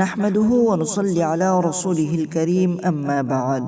নাহমাদুহু অনুসল্লি আলা রসুলিহিল করিম আম্মা বাদ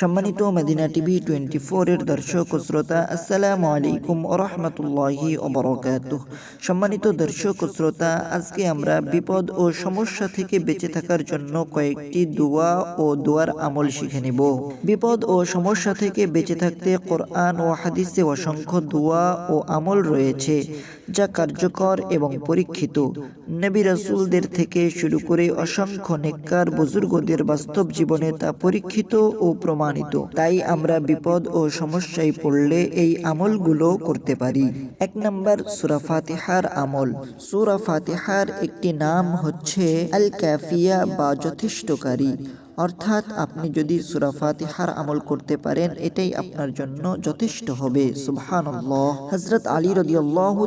সম্মানিত মদিনা টিভি টোয়েন্টি ফোরের দর্শক ও শ্রোতা আসসালামু আলাইকুম রহমতুল্লাহি ওবরকাতুহ সম্মানিত দর্শক ও শ্রোতা আজকে আমরা বিপদ ও সমস্যা থেকে বেঁচে থাকার জন্য কয়েকটি দোয়া ও দোয়ার আমল শিখে নেব। বিপদ ও সমস্যা থেকে বেঁচে থাকতে কোরআন ও হাদিসে অসংখ্য দোয়া ও আমল রয়েছে, যা কার্যকর এবং পরীক্ষিত। নবী রাসূলদের থেকে শুরু করে অসংখ্য নেককার বুজুর্গদের বাস্তব জীবনে তা পরীক্ষিত ও প্রমাণিত। তাই আমরা বিপদ ও সমস্যায় পড়লে এই আমলগুলো করতে পারি। এক নম্বর, সুরা ফাতিহার আমল। সুরা ফাতিহার একটি নাম হচ্ছে আল ক্যাফিয়া বা যথেষ্টকারী। অর্থাৎ আপনি যদি সুরা ফাতিহার আমল করতে পারেন, এটাই আপনার জন্য যথেষ্ট হবে। সুবহানাল্লাহ। হযরত আলী রাদিয়াল্লাহু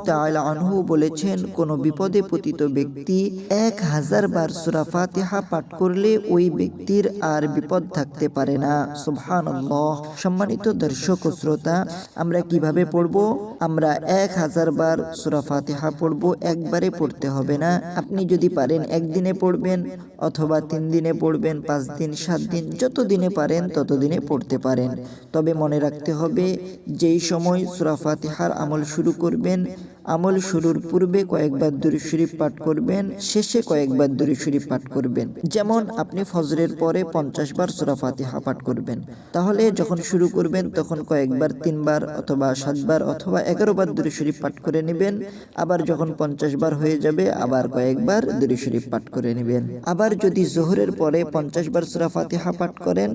আনহু বলেছেন, কোন বিপদে পতিত ব্যক্তি এক হাজার বার সুরা ফাতিহা পাঠ করলে ওই ব্যক্তির আর বিপদ থাকতে পারে না। সুবহানাল্লাহ। সম্মানিত দর্শক ও শ্রোতা, আমরা কীভাবে পড়ব? আমরা এক হাজার বার সুরা ফাতিহা পড়ব, একবারে পড়তে হবে না। আপনি যদি পারেন একদিনে পড়বেন অথবা তিন দিনে পড়বেন, পাঁচ দিন, সাত দিন যত দিনে পারেন তত দিনে পড়তে পারেন। তবে মনে রাখতে হবে, যেই সময় সুরা ফাতিহার আমল শুরু করবেন আমল শুরুর পূর্বে কয়েকবার দরুদ শরীফ পাঠ করবেন শেষে কয়েকবার দরুদ শরীফ পাঠ করবেন। যেমন আপনি ফজরের পরে পঞ্চাশ বার সুরা ফাতিহা পাঠ করবেন। তাহলে যখন শুরু করবেন তখন কয়েকবার তিনবার অথবা সাতবার অথবা এগারো বার দরুদ শরীফ পাঠ করে নেবেন। আবার যখন পঞ্চাশ বার হয়ে যাবে আবার কয়েকবার দরুদ শরীফ পাঠ করে নেবেন। আবার যদি জোহরের পরে পঞ্চাশ বার সুরা ফাতিহা পাঠ করেন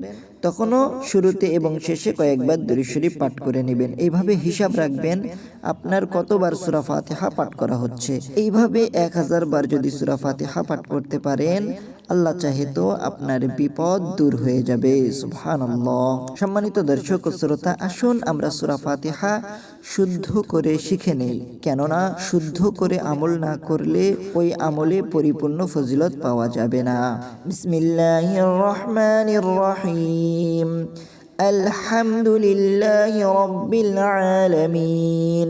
তখনও শুরুতে এবং শেষে কয়েকবার দরুদ শরীফ পাঠ করে নেবেন এইভাবে হিসাব রাখবেন আপনার কতবার সুরা হা পাঠ করা হচ্ছে। এইভাবে এক হাজার বার যদি সুরা হা পাঠ করতে পারেন, আল্লাহ চাহে তো আপনার বিপদ দূর হয়ে যাবে। সম্মানিত দর্শক শ্রোতা, আসুন আমরা সুরা হা শুদ্ধ করে শিখে নেই। কেননা শুদ্ধ করে আমল না করলে ওই আমলে পরিপূর্ণ ফজিলত পাওয়া যাবে না। বিসমিল্লাহির রহমানির রহিম আলহামদুলিল্লাহি আলামিন।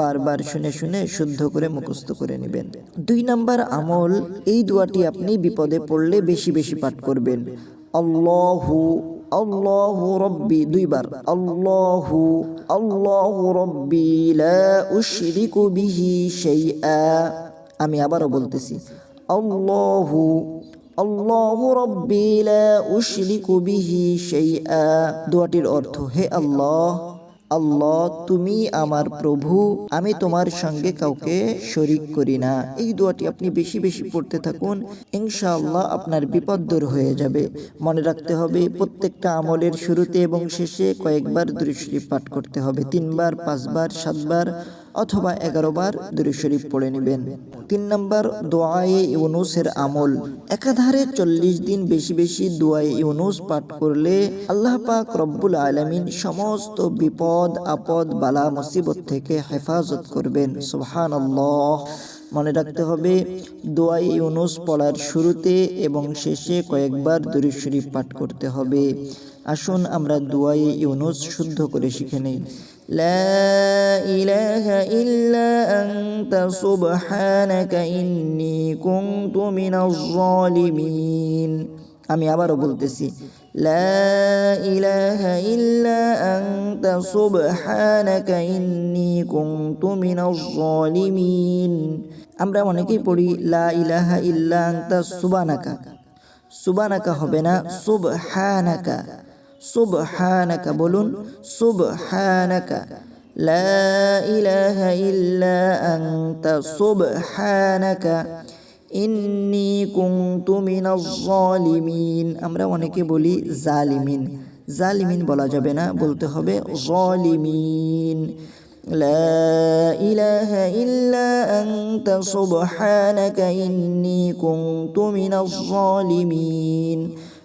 বারবার শুনে শুনে শুদ্ধ করে মুখস্থ করে নেবেন। দুই নাম্বার আমল, এই দোয়াটি আপনি বিপদে পড়লে বেশি বেশি পাঠ করবেন। আল্লাহু আল্লাহু রব্বি, দুইবার। আল্লাহু আল্লাহু রব্বি লা উশরিকু বিহি শাইআ। আমি আবারও বলতেছি, আল্লাহু আল্লাহু রব্বি লা উশরিকু বিহি শাইআ। দোয়াটির অর্থ, হে আল্লাহ আল্লাহ, তুমি আমার প্রভু, আমি তোমার সঙ্গে কাউকে শরিক করি না। এই দোয়াটি আপনি বেশি বেশি পড়তে থাকুন, ইনশাআল্লাহ আপনার বিপদ দূর হয়ে যাবে। মনে রাখতে হবে, প্রত্যেকটা আমলের শুরুতে এবং শেষে কয়েকবার দৃষ্টি পাঠ করতে হবে। তিনবার, পাঁচবার, সাতবার অথবা এগারো বার দুরুদ শরীফ পড়ে নেবেন। তিন নম্বর, দোয়ায়ে ইউনুসের আমল। একাধারে চল্লিশ দিন বেশি বেশি দোয়ায়ে ইউনুস পাঠ করলে আল্লাহ পাক রব্বুল আলমিন সমস্ত বিপদ, আপদ, বালা, মুসিবত থেকে হেফাজত করবেন। সুবহান মনে রাখতে হবে দোয়াই ইউনুস পড়ার শুরুতে এবং শেষে কয়েকবার দুরুদ শরীফ পাঠ করতে হবে। আসুন আমরা দোয়াই ইউনুস শুদ্ধ করে শিখে নেই। لا إله إلا أنت سبحانك إني كنت من الظالمين আমি আবারও বলতেছি لا إله إلا أنت سبحانك إني كنت من الظالمين আমরা অনেকেই পড়ি লা ইলাহা ইল্লা আনতা সুবানাকা সুবানাকা হবে না সুবহানাকা সুবহানাকা বলুন সুবহানাকা লা ইলাহা ইল্লা আনতা সুবহানাকা ইন্নি কুনতু মিনাজ জালিমিন আমরা অনেকে বলি জালিমিন জালিমিন বলা যাবে না বলতে হবে জালিমিন لا إله إلا أنت سبحانك إني كنت من الظالمين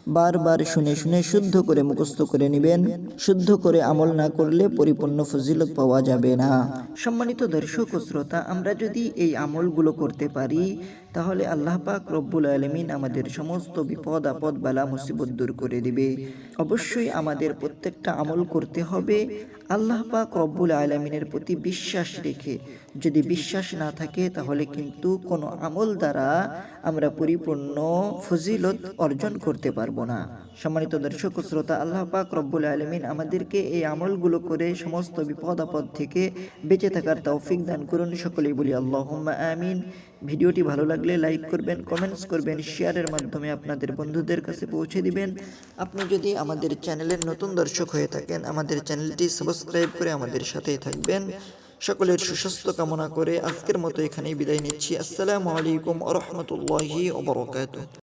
বারবার শুনে শুনে শুদ্ধ করে মুখস্থ করে নেবেন। শুদ্ধ করে আমল না করলে পরিপূর্ণ ফজিলত পাওয়া যাবে না। সম্মানিত দর্শক ও শ্রোতা, আমরা যদি এই আমলগুলো করতে পারি তাহলে আল্লাহ পাক রব্বুল আলমিন আমাদের সমস্ত বিপদ, আপদ, বালা, মুসিবত দূর করে দিবে। অবশ্যই আমাদের প্রত্যেকটা আমল করতে হবে। আল্লাহ পাক রব্বুল আলমিনের প্রতি বিশ্বাস রেখে। যদি বিশ্বাস না থাকে, তাহলে কিন্তু কোনো আমল দ্বারা আমরা পরিপূর্ণ ফজিলত অর্জন করতে পারব না। সম্মানিত দর্শক শ্রোতা, আল্লাহ পাক রব্বুল আলমিন আমাদেরকে এই আমলগুলো করে সমস্ত বিপদ, আপদ থেকে বেঁচে থাকার তৌফিক দান করুন। সকলেই বলি আল্লাহ আমিন। ভিডিওটি ভালো লাগলে লাইক করবেন কমেন্টস করবেন শেয়ারের মাধ্যমে আপনাদের বন্ধুদের কাছে পৌঁছে দিবেন। আপনি যদি আমাদের চ্যানেলের নতুন দর্শক হয়ে থাকেন, আমাদের চ্যানেলটি সাবস্ক্রাইব করে আমাদের সাথেই থাকবেন। সকলের সুস্বাস্থ্য কামনা করে আজকের মতো এখানেই বিদায় নিচ্ছি। আসসালামু আলাইকুম আ রহমতুল্লাহি